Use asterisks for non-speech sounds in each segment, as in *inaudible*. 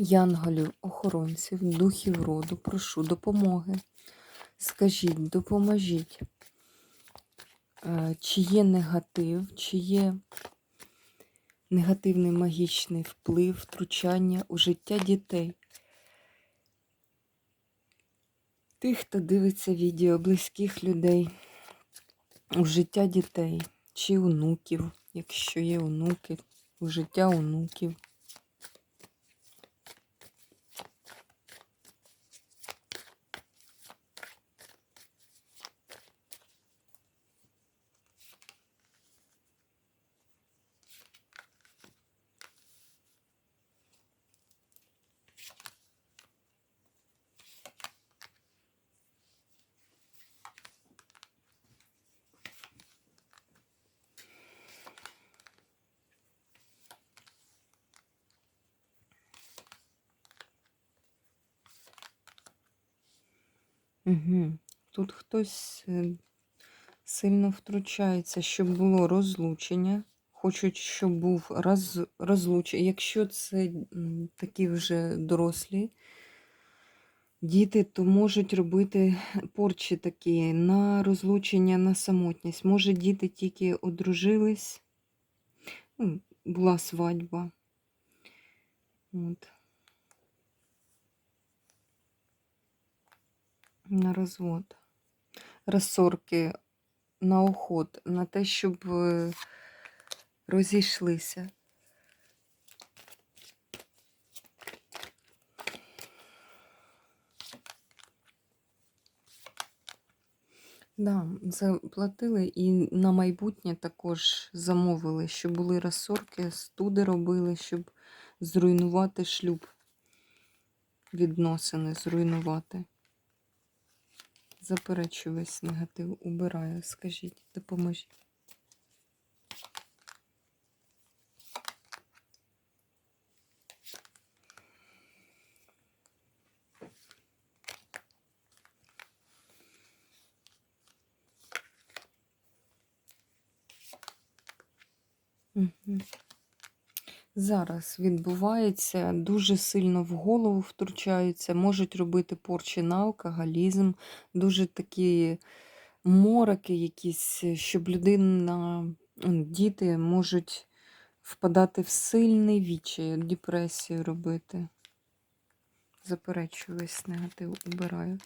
Янголів, охоронців, духів роду, прошу допомоги. Скажіть, допоможіть, е, чи є негатив, чи є негативний магічний вплив, втручання у життя дітей. Тих, хто дивиться відео близьких людей, у життя дітей, чи онуків, якщо є онуки, у життя онуків. Угу. Тут хтось е, сильно втручається, щоб було розлучення. Хочуть, щоб був роз, розлучення. Якщо це такі вже дорослі діти, то можуть робити порчі такі на розлучення, на самотність. Може, діти тільки одружились, ну, була свадьба. От. На розвод. Розсорки на уход, на те, щоб е, розійшлися. Да, заплатили і на майбутнє також замовили, щоб були розсорки, студи робили, щоб зруйнувати шлюб, відносини, зруйнувати. Заперечую весь негатив, убираю. Скажіть, допоможіть. Угу. Зараз відбувається, дуже сильно в голову втручаються, можуть робити порчі на алкоголізм, дуже такі мороки якісь, щоб людина, діти можуть впадати в сильний відчай, депресію робити. Заперечую весь негатив, убираю.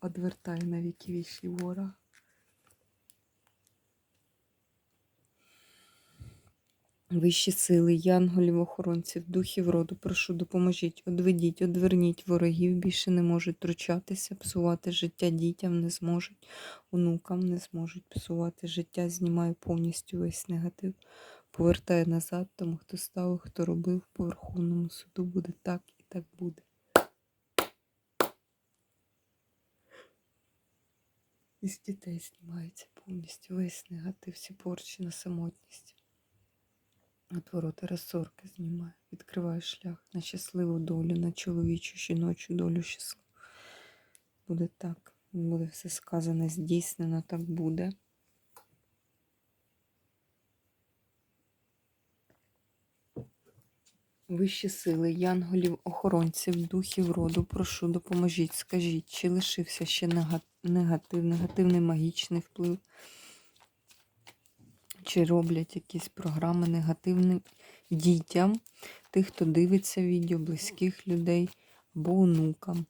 Одвертаю на віки вічі ворога. Вищі сили, янголів, охоронців, духів роду, прошу, допоможіть, одведіть, одверніть ворогів, більше не можуть втручатися, псувати життя дітям не зможуть, онукам не зможуть псувати життя, знімаю повністю весь негатив, повертаю назад тому, хто ставив, хто робив, по Верховному суду буде так і так буде. Із дітей знімається повністю весь негатив, всі порчі на самотність. Отвороти розсорки знімаю, відкриваю шлях на щасливу долю, на чоловічу, жіночу долю щасливу. Буде так, буде все сказане, здійснено, так буде. Вищі сили, янголів, охоронців, духів роду, прошу, допоможіть, скажіть, чи лишився ще негатив, негативний магічний вплив чи роблять якісь програми негативні дітям, тих, хто дивиться відео, близьких людей або онукам.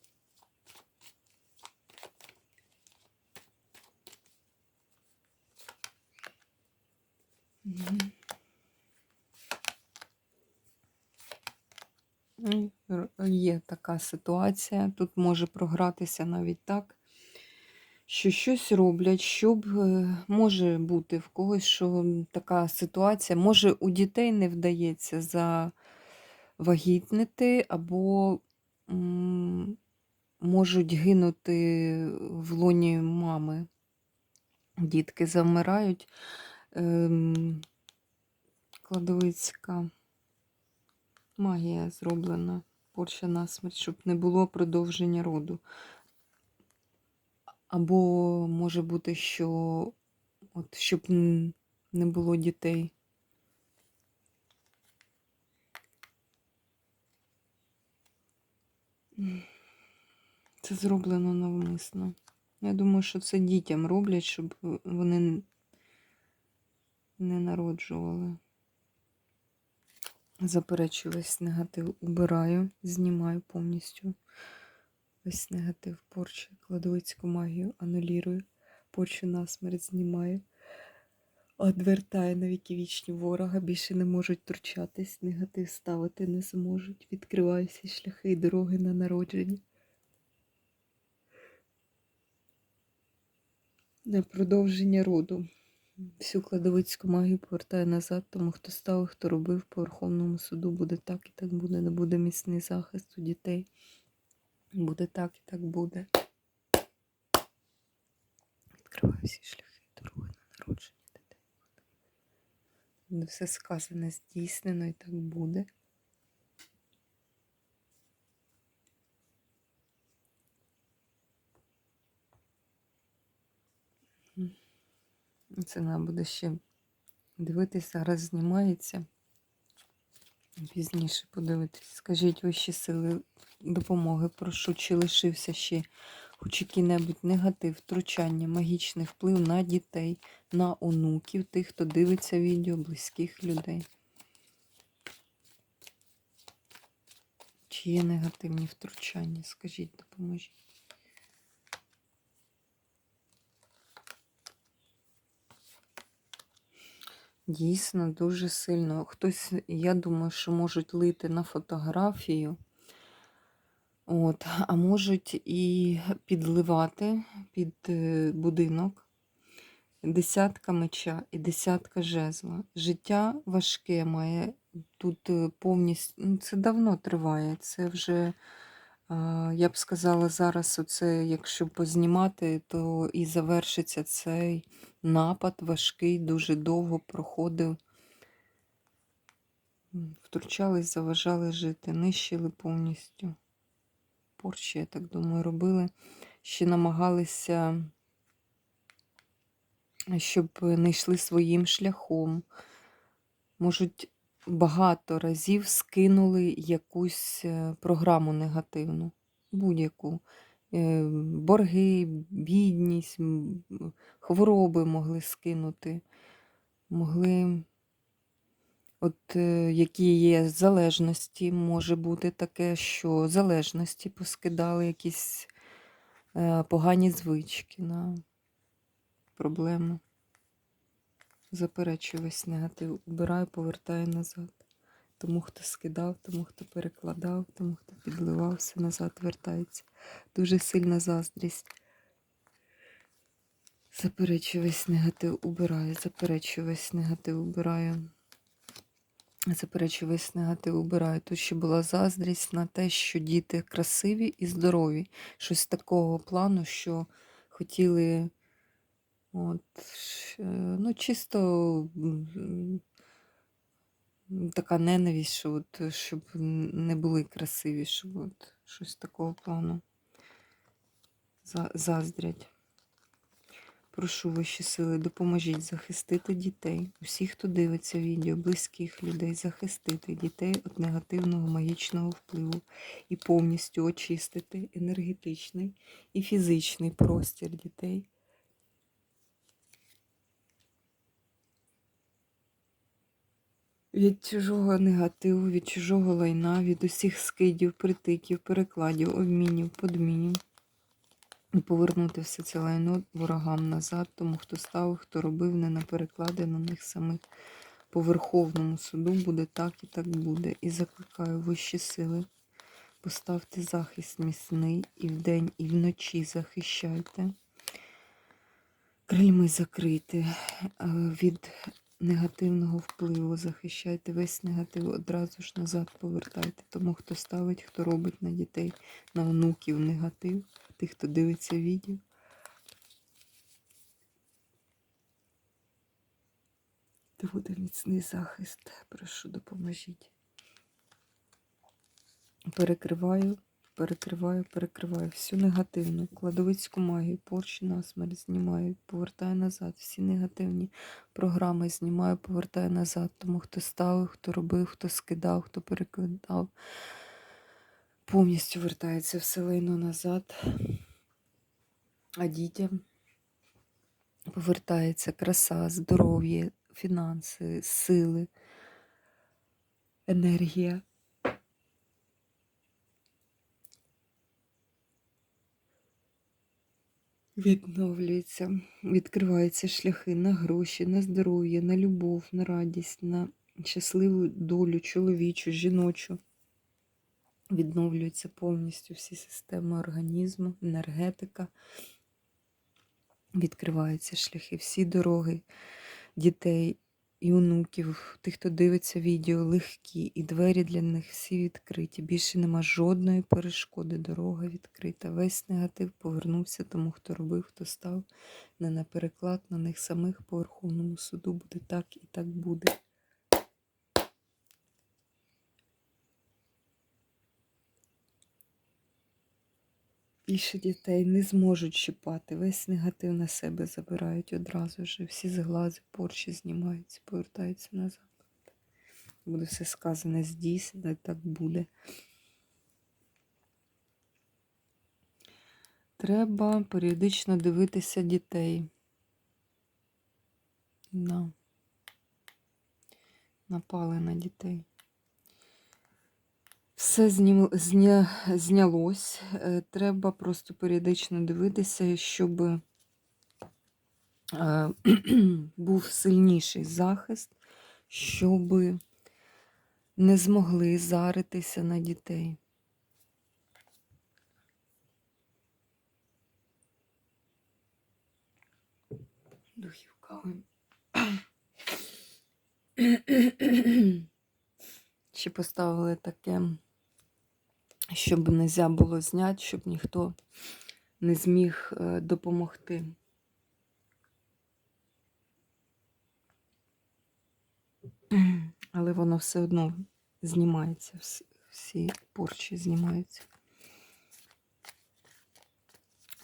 Ну, Є така ситуація. Тут може програтися навіть так, що щось роблять, щоб е, може бути в когось, що така ситуація, може у дітей не вдається за вагітнити, або можуть гинути в лоні мами. Дітки завмирають. Ем, кладовицька магія зроблена, порча на смерть, щоб не було продовження роду. Або може бути, що от, щоб не було дітей. Це зроблено навмисно. Я думаю, що це дітям роблять, щоб вони не народжували. Заперечую весь негатив, убираю, знімаю повністю весь негатив, порчу, кладовицьку магію, анулірую, порчу насмерть знімаю, одвертаю на віки вічні ворога, більше не можуть втручатись, негатив ставити не зможуть. Відкриваю всі шляхи і дороги на народження. На продовження роду. Всю кладовицьку магію повертаю назад, тому хто ставив, хто робив по Верховному суду, буде так і так буде. Не буде міцний захист у дітей. Буде так і так буде. Відкриваю всі шляхи дороги на народження дітей. Буде все сказане, здійснено і так буде. Це треба буде ще дивитися, зараз знімається. Пізніше подивитись. Скажіть вищі сили допомоги, прошу, чи лишився ще хоч який-небудь негатив, втручання, магічний вплив на дітей, на онуків, тих, хто дивиться відео, близьких людей. Чи є негативні втручання? Скажіть, допоможіть. Дійсно, дуже сильно. Хтось, я думаю, що можуть лити на фотографію, от, а можуть і підливати під е, будинок. Десятка меча і десятка жезла. Життя важке має тут е, повністю. Ну, це давно триває. Це вже, я б сказала, зараз, оце, якщо познімати, то і завершиться цей напад важкий, дуже довго проходив. Втручались, заважали жити, нищили повністю. Порчі, я так думаю, робили. Ще намагалися, щоб не йшли своїм шляхом. Можуть, багато разів скинули якусь е, програму негативну, будь-яку. Е, Борги, бідність, хвороби могли скинути, могли, от е, які є залежності, може бути таке, що залежності поскидали якісь погані звички на проблеми. Заперечую весь негатив, убираю, повертаю назад. Тому, хто скидав, тому, хто перекладав, тому, хто підливав, все назад вертається. Дуже сильна заздрість. Заперечую весь негатив, убираю, заперечую весь негатив, убираю. Заперечую весь негатив, убираю. Тут ще була заздрість на те, що діти красиві і здорові. Щось такого плану, що хотіли. От, е, ну, чисто така ненависть, що от, щоб не були красиві, щоб от, щось такого плану заздрять. Прошу вищі сили, допоможіть захистити дітей, усіх, хто дивиться відео, близьких людей, захистити дітей від негативного магічного впливу і повністю очистити енергетичний і фізичний простір дітей. Від чужого негативу, від чужого лайна, від усіх скидів, притиків, перекладів, обмінів, подмінів. І повернути все це лайно ворогам назад, тому хто ставив, хто робив, не на переклади на них самих. По Верховному суду буде так і так буде. І закликаю вищі сили. Поставте захист міцний і вдень, і вночі захищайте. Крильми закрити е, від негативного впливу. Захищайте весь негатив, одразу ж назад повертайте. Тому хто ставить, хто робить на дітей, на онуків негатив, тих, хто дивиться відео. Це буде міцний захист. Прошу, допоможіть. Перекриваю, перекриваю, перекриваю всю негативну, кладовицьку магію, порчі насмерть знімаю, повертаю назад. Всі негативні програми знімаю, повертаю назад. Тому хто ставив, хто робив, хто скидав, хто перекидав, повністю вертається все назад. А дітям повертається краса, здоров'я, фінанси, сили, енергія. Відновлюється, відкриваються шляхи на гроші, на здоров'я, на любов, на радість, на щасливу долю, чоловічу, жіночу. Відновлюються повністю всі системи організму, енергетика. Відкриваються шляхи, всі дороги дітей і онуків, тих, хто дивиться відео, легкі, і двері для них всі відкриті. Більше нема жодної перешкоди. Дорога відкрита. Весь негатив повернувся тому, хто робив, хто став не на переклад на них самих по Верховному суду. Буде так і так буде. Більше дітей не зможуть чіпати, весь негатив на себе забирають одразу ж. Всі зглази, порчі знімаються, повертаються назад. Буде все сказане здійснено, так буде. Треба періодично дивитися дітей. На. Напали на дітей. Все знім... зня... знялось. Е, Треба просто періодично дивитися, щоб е, *clears throat* був сильніший захист, щоб не змогли заритися на дітей. Духів кави. *clears throat* Ще поставили таке, щоб не було зняти, щоб ніхто не зміг е, допомогти. Але воно все одно знімається, всі, всі порчі знімаються.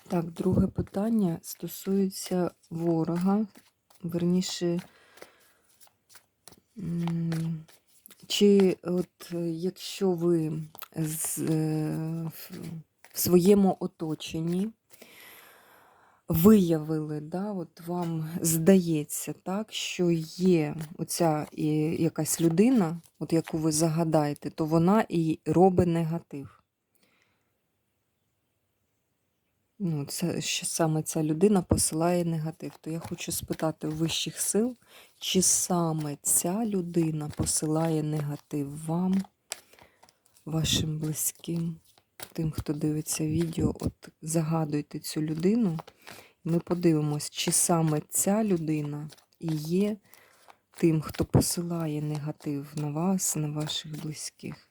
Так, друге питання стосується ворога, верніше. чи от е, якщо ви з, е, в своєму оточенні виявили, да, от вам здається, так, що є оця якась людина, от яку ви загадаєте, то вона і робить негатив. Ну, це що саме ця людина посилає негатив. То я хочу спитати у вищих сил, чи саме ця людина посилає негатив вам, вашим близьким, тим, хто дивиться відео. От загадуйте цю людину, ми подивимось, чи саме ця людина і є тим, хто посилає негатив на вас, на ваших близьких.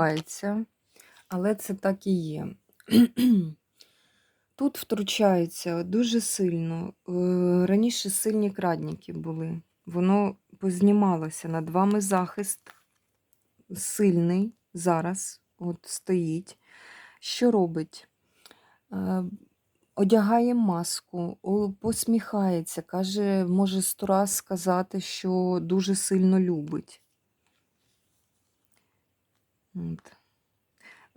Ховається, але це так і є. *clears throat* Тут втручається дуже сильно. Е, Раніше сильні крадники були. Воно познімалося над вами захист сильний зараз от стоїть. Що робить? Е, Одягає маску, посміхається, каже, може сто раз сказати, що дуже сильно любить. От.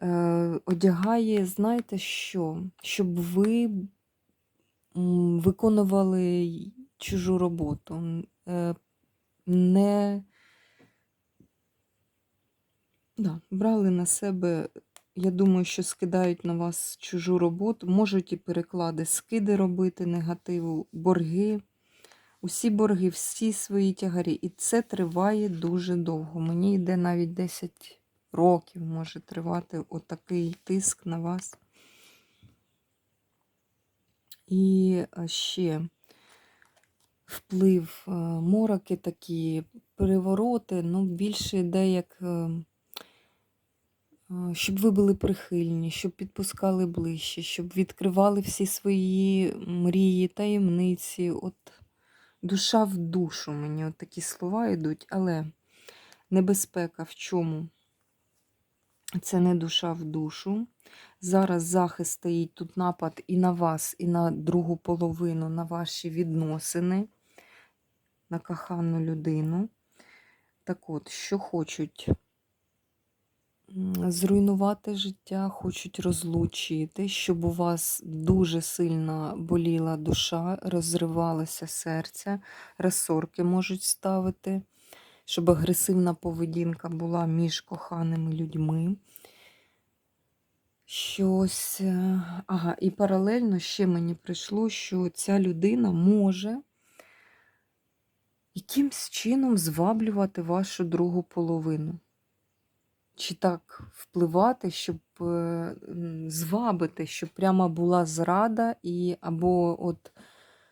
Е, Одягає, знаєте що? Щоб ви виконували чужу роботу. Е, не да, брали на себе, я думаю, що скидають на вас чужу роботу, можуть і переклади, скиди робити, негативу, борги. Усі борги, всі свої тягарі. І це триває дуже довго. Мені йде навіть 10 років може тривати отакий тиск на вас. І е, ще вплив е, мороки такі, перевороти, ну, більше йде як. е, Щоб ви були прихильні, щоб підпускали ближче, щоб відкривали всі свої мрії, таємниці. От душа в душу мені от такі слова йдуть, але небезпека в чому? Це не душа в душу. Зараз захист стоїть тут напад і на вас, і на другу половину, на ваші відносини, на кохану людину. Так от, що хочуть? Зруйнувати життя, хочуть розлучити, щоб у вас дуже сильно боліла душа, розривалося серце, розсорки можуть ставити, щоб агресивна поведінка була між коханими людьми. Щось. е, Ага, і паралельно ще мені прийшло, що ця людина може якимсь чином зваблювати вашу другу половину. Чи так впливати, щоб е, звабити, щоб прямо була зрада, і або от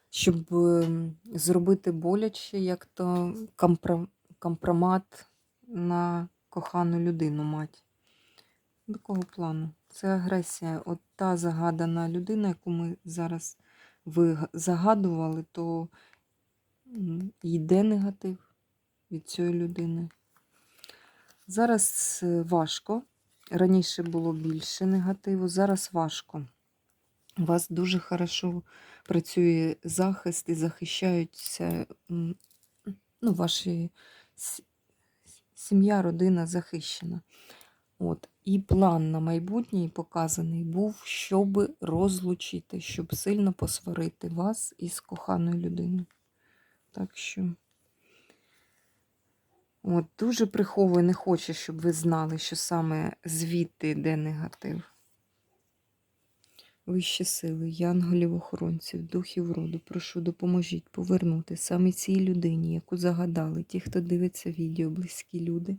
щоб ем, зробити боляче, як то компро- компромат на кохану людину мать. Такого плану. Це агресія. От та загадана людина, яку ми зараз ви загадували, то йде негатив від цієї людини. Зараз е, важко. Раніше було більше негативу, зараз важко. У вас дуже хорошо працює захист і захищаються ну, ваші сім'я, родина захищена. От. І план на майбутнє показаний був, щоб розлучити, щоб сильно посварити вас із коханою людиною. Так що. От, дуже приховує, не хоче, щоб ви знали, що саме звідти йде негатив. Вищі сили, янголів, охоронців, духів роду, прошу, допоможіть повернути саме цій людині, яку загадали, ті, хто дивиться відео, близькі люди.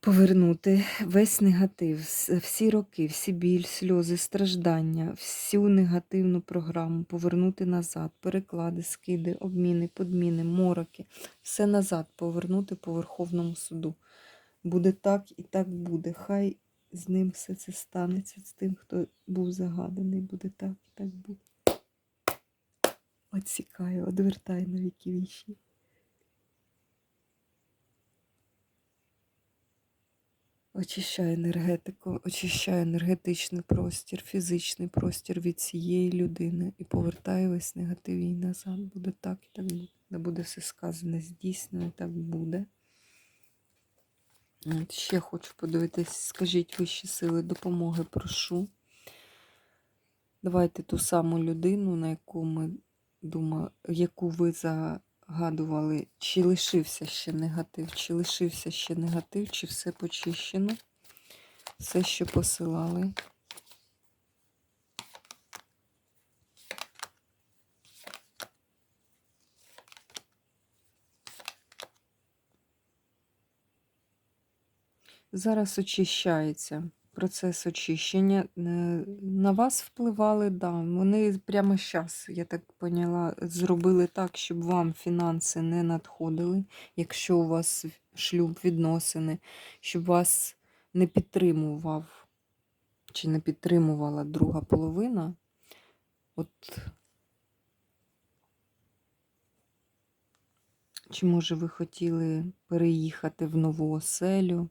Повернути весь негатив, всі роки, всі біль, сльози, страждання, всю негативну програму повернути назад, переклади, скиди, обміни, подміни, мороки, все назад повернути по Верховному суду. Буде так і так буде. Хай з ним все це станеться, з тим, хто був загаданий, буде так і так буде. Отсікаю, одвертай на віки вічні. Очищаю енергетику, очищаю енергетичний простір, фізичний простір від цієї людини і повертаю весь негатив їй назад. Буде так і так буде. Не буде все сказане, здійснено, так буде. Ще хочу подивитись, скажіть вищі сили допомоги, прошу. Давайте ту саму людину, на яку ми думали, яку ви загадували, чи лишився ще негатив, чи лишився ще негатив, чи все почищено. Все, що посилали. Зараз очищається процес очищення. Е, На вас впливали, да. Вони прямо зараз, я так поняла, зробили так, щоб вам фінанси не надходили, якщо у вас шлюб відносини, щоб вас не підтримував чи не підтримувала друга половина. От чи може ви хотіли переїхати в нову оселю?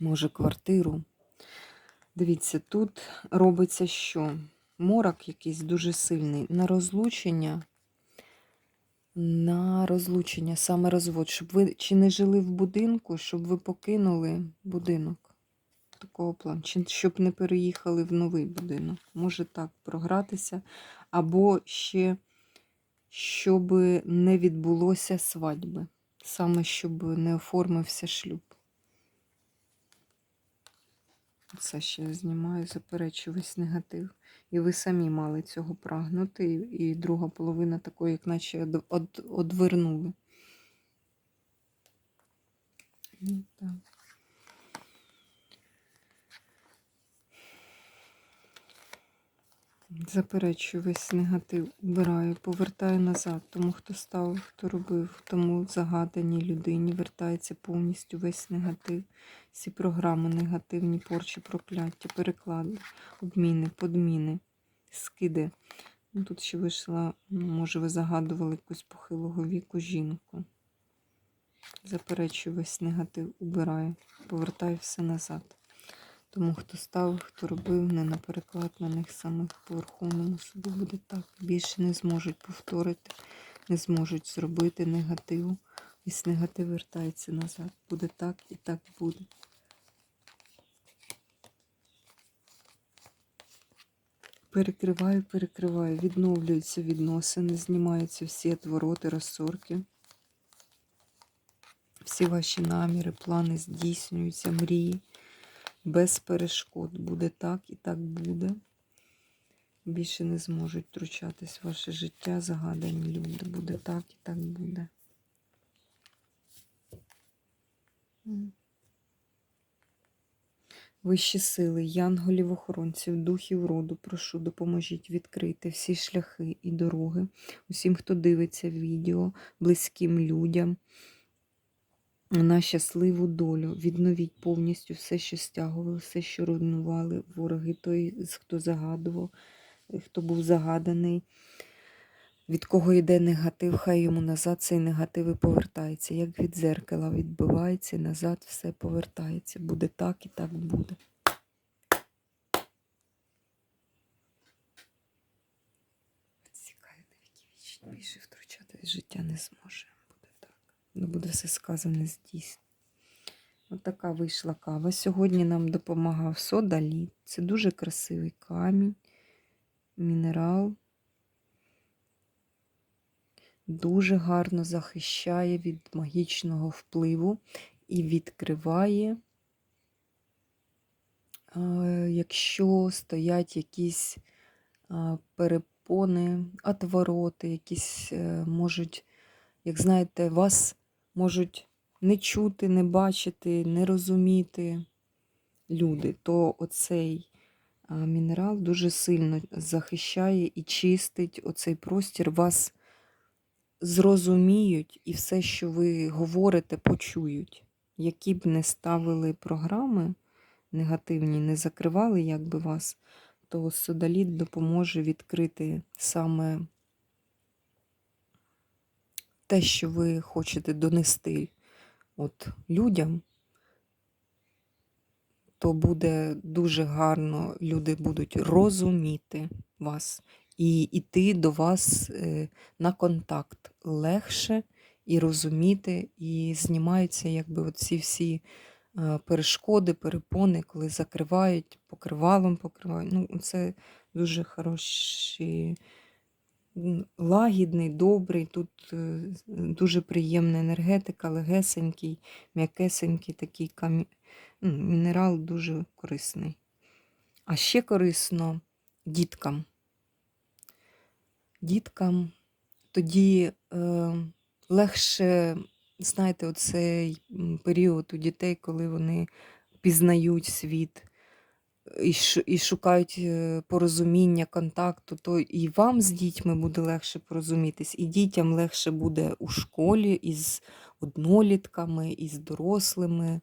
Може, квартиру. Дивіться, тут робиться що? Морок якийсь дуже сильний. На розлучення, на розлучення, саме розвод, щоб ви чи не жили в будинку, щоб ви покинули будинок. Такого плану. Чи щоб не переїхали в новий будинок. Може так програтися. Або ще щоб не відбулося свадьби. Саме щоб не оформився шлюб. Це ще знімаю, заперечу весь негатив. І ви самі мали цього прагнути, і друга половина такої, як наче од, од, одвернули. Ну, так. Заперечую весь негатив, убираю, повертаю назад. Тому хто ставив, хто робив, тому загаданій людині вертається повністю весь негатив. Всі програми негативні, порчі, прокляття, переклади, обміни, подміни, скиди. Ну, Тут ще вийшла, ну, може, ви загадували якусь похилого віку жінку. Заперечую весь негатив, убираю, повертаю все назад. Тому хто ставив, хто робив, не на переклад на них самих по Верховному суду буде так. Більше не зможуть повторити, не зможуть зробити негативу. Ось негатив вертається назад. Буде так і так буде. Перекриваю, перекриваю, відновлюються відносини, знімаються всі отвороти, розсорки. Всі ваші наміри, плани здійснюються, мрії без перешкод. Буде так і так буде. Більше не зможуть втручатись в ваше життя, загадані люди. Буде так і так буде. Вищі сили, янголів, охоронців, духів роду, прошу, допоможіть відкрити всі шляхи і дороги усім, хто дивиться відео, близьким людям на щасливу долю. Відновіть повністю все, що стягували, все, що руйнували вороги, той, хто загадував, е, хто був загаданий. Від кого йде негатив, хай йому назад цей негатив і повертається. Як від зеркала відбивається, і назад все повертається. Буде так і так буде. Відсікає на вічні. Більше втручати життя не зможе. Ну, буде все сказане здійснено. Ось така вийшла кава. Сьогодні нам допомагав содаліт. Це дуже красивий камінь, мінерал. Дуже гарно захищає від магічного впливу і відкриває, якщо стоять якісь перепони, отвороти, якісь е, можуть, як знаєте, вас можуть не чути, не бачити, не розуміти люди, то оцей мінерал дуже сильно захищає і чистить оцей простір, вас зрозуміють і все, що ви говорите, почують. Які б не ставили програми негативні, не закривали якби вас, то Содаліт допоможе відкрити саме те, що ви хочете донести от людям, то буде дуже гарно, люди будуть розуміти вас і йти до вас е, на контакт легше і розуміти, і знімаються якби оці всі е, перешкоди, перепони, коли закривають, покривалом покривають. Ну, це дуже хороші, лагідний, добрий, тут е, дуже приємна енергетика, легесенький, м'якесенький такий камінь. Мінерал дуже корисний. А ще корисно діткам. Діткам тоді е, легше, знаєте, оцей період у дітей, коли вони пізнають світ і, і шукають е, порозуміння, контакту, то і вам з дітьми буде легше порозумітись, і дітям легше буде у школі із однолітками, із дорослими,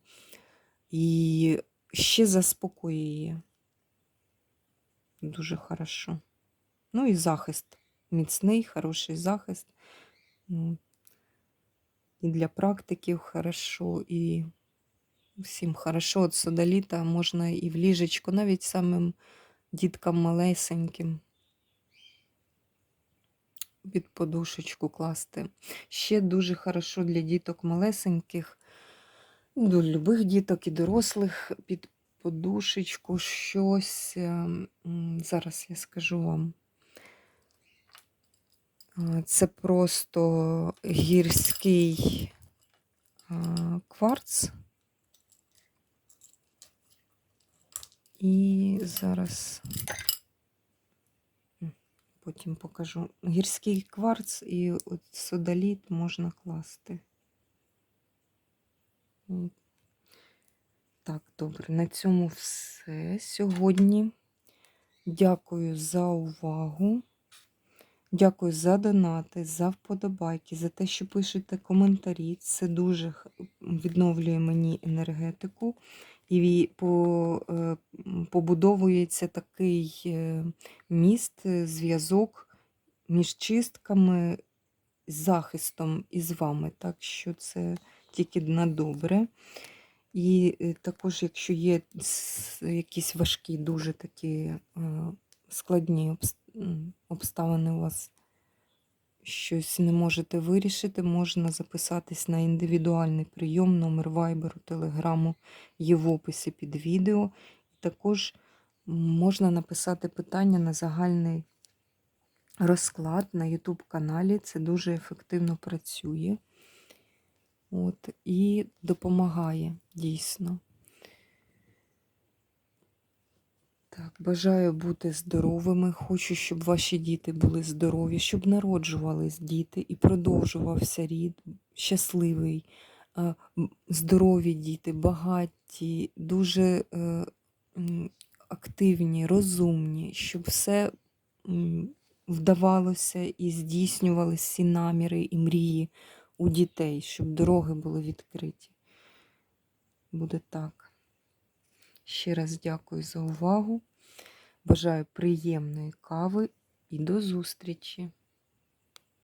і ще заспокоює. Дуже хорошо. Ну і захист. Міцний, хороший захист. Ну, І для практиків хорошо, і всім хорошо. От содаліта можна і в ліжечко, навіть самим діткам малесеньким під подушечку класти. Ще дуже хорошо для діток малесеньких, до любих діток і дорослих під подушечку щось. ем, Зараз я скажу вам. Це просто гірський кварц. І зараз потім покажу. Гірський кварц і от содаліт можна класти. Так, добре, на цьому все сьогодні. Дякую за увагу. Дякую за донати, за вподобайки, за те, що пишете коментарі. Це дуже відновлює мені енергетику. І е, побудовується такий е, міст, е, зв'язок між чистками, захистом і з вами. Так що це тільки на добре. І також, якщо є якісь важкі, дуже такі складні обставини у вас, щось не можете вирішити, можна записатись на індивідуальний прийом, номер вайберу, телеграму є в описі під відео. Також можна написати питання на загальний розклад на YouTube каналі. Це дуже ефективно працює. От, і допомагає дійсно. Так, бажаю бути здоровими. Хочу, щоб ваші діти були здорові, щоб народжувались діти і продовжувався рід щасливий, здорові діти, багаті, дуже е, активні, розумні, щоб все вдавалося і здійснювалися всі наміри і мрії у дітей, щоб дороги були відкриті. Буде так. Ще раз дякую за увагу. Бажаю приємної кави і до зустрічі!